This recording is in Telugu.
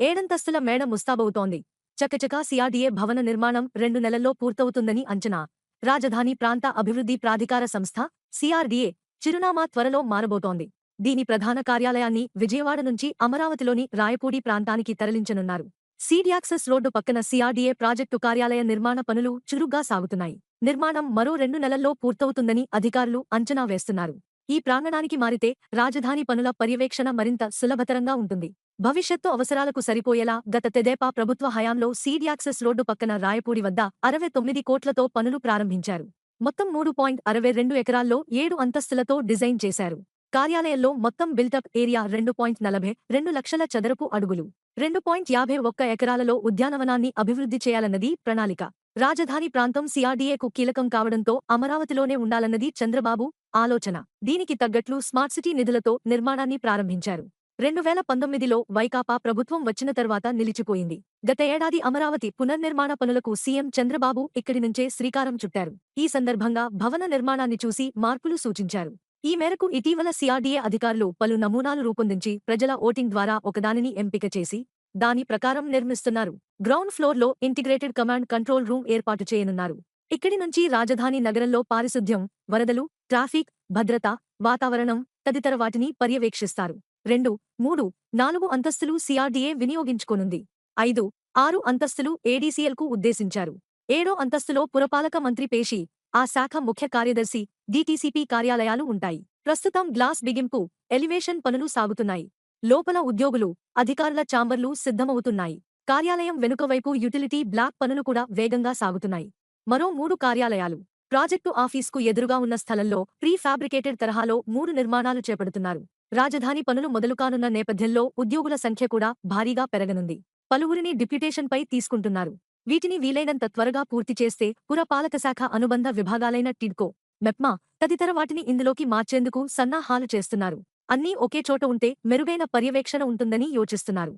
ఏడంతస్తుల మేడ ముస్తాబవుతోంది. చకచకా సిఆర్డీఏ భవన నిర్మాణం రెండు నెలల్లో పూర్తవుతుందని అంచనా. రాజధాని ప్రాంత అభివృద్ధి ప్రాధికార సంస్థ సిఆర్డీఏ చిరునామా త్వరలో మారబోతోంది. దీని ప్రధాన కార్యాలయాన్ని విజయవాడ నుంచి అమరావతిలోని రాయపూడి ప్రాంతానికి తరలించనున్నారు. సీడియాక్సెస్ రోడ్డు పక్కన సిఆర్డీఏ ప్రాజెక్టు కార్యాలయ నిర్మాణ పనులు చురుగ్గా సాగుతున్నాయి. నిర్మాణం మరో రెండు నెలల్లో పూర్తవుతుందని అధికారులు అంచనా వేస్తున్నారు. ఈ ప్రాంగణానికి మారితే రాజధాని పనుల పర్యవేక్షణ మరింత సులభతరంగా ఉంటుంది. భవిష్యత్తు అవసరాలకు సరిపోయేలా గత తెదేపా ప్రభుత్వ హయాంలో సీడియాక్సెస్ రోడ్డు పక్కన రాయపూడి వద్ద అరవై తొమ్మిది కోట్లతో పనులు ప్రారంభించారు. మొత్తం మూడు పాయింట్ అరవై రెండు ఎకరాల్లో ఏడు అంతస్తులతో డిజైన్ చేశారు. కార్యాలయంలో మొత్తం బిల్టప్ ఏరియా రెండు పాయింట్ నలభై రెండు లక్షల చదరపు అడుగులు. రెండు పాయింట్ యాభై ఒక్క ఎకరాలలో ఉద్యానవనాన్ని అభివృద్ధి చేయాలన్నది ప్రణాళిక. రాజధాని ప్రాంతం సిఆర్డీఏకు కీలకం కావడంతో అమరావతిలోనే ఉండాలన్నది చంద్రబాబు ఆలోచన. దీనికి తగ్గట్లు స్మార్ట్ సిటీ నిధులతో నిర్మాణాన్ని ప్రారంభించారు. రెండు వేల పంతొమ్మిదిలో వైకాపా ప్రభుత్వం వచ్చిన తర్వాత నిలిచిపోయింది. గత ఏడాది అమరావతి పునర్నిర్మాణ పనులకు సీఎం చంద్రబాబు ఇక్కడి నుంచే శ్రీకారం చుట్టారు. ఈ సందర్భంగా భవన నిర్మాణాన్ని చూసి మార్పులు సూచించారు. ఈ మేరకు ఇటీవల సిఆర్డీఏ అధికారులు పలు నమూనాలు రూపొందించి ప్రజల ఓటింగ్ ద్వారా ఒకదానిని ఎంపిక చేసి దాని ప్రకారం నిర్మిస్తున్నారు. గ్రౌండ్ ఫ్లోర్లో ఇంటిగ్రేటెడ్ కమాండ్ కంట్రోల్ రూమ్ ఏర్పాటు చేయనున్నారు. ఇక్కడి నుంచి రాజధాని నగరంలో పారిశుద్ధ్యం వరదలు ట్రాఫిక్ భద్రత వాతావరణం తదితర వాటిని పర్యవేక్షిస్తారు. రెండు మూడు నాలుగు అంతస్తులు సిఆర్డీఏ వినియోగించుకోనుంది. ఐదు ఆరు అంతస్తులు ఏడీసీఎల్కు ఉద్దేశించారు. ఏడో అంతస్తులో పురపాలక మంత్రి పేషి ఆ శాఖ ముఖ్య కార్యదర్శి డీటీసీపీ కార్యాలయాలు ఉంటాయి. ప్రస్తుతం గ్లాస్ బిగింపు ఎలివేషన్ పనులు సాగుతున్నాయి. లోపల ఉద్యోగులు అధికారుల చాంబర్లు సిద్ధమవుతున్నాయి. కార్యాలయం వెనుకవైపు యుటిలిటీ బ్లాక్ పనులు కూడా వేగంగా సాగుతున్నాయి. మరో మూడు కార్యాలయాలు. ప్రాజెక్టు ఆఫీస్కు ఎదురుగా ఉన్న స్థలంలో ప్రీ ఫ్యాబ్రికేటెడ్ తరహాలో మూడు నిర్మాణాలు చేపడుతున్నారు. రాజధాని పనులు మొదలుకానున్న నేపథ్యంలో ఉద్యోగుల సంఖ్య కూడా భారీగా పెరగనుంది. పలువురిని డిప్యుటేషన్పై తీసుకుంటున్నారు. వీటిని వీలైనంత త్వరగా పూర్తి చేస్తే పురపాలక శాఖ అనుబంధ విభాగాలైన టిడ్కో మెప్మా తదితర వాటిని ఇందులోకి మార్చేందుకు సన్నాహాలు చేస్తున్నారు. అన్నీ ఒకే చోట ఉంటే మెరుగైన పర్యవేక్షణ ఉంటుందని యోచిస్తున్నారు.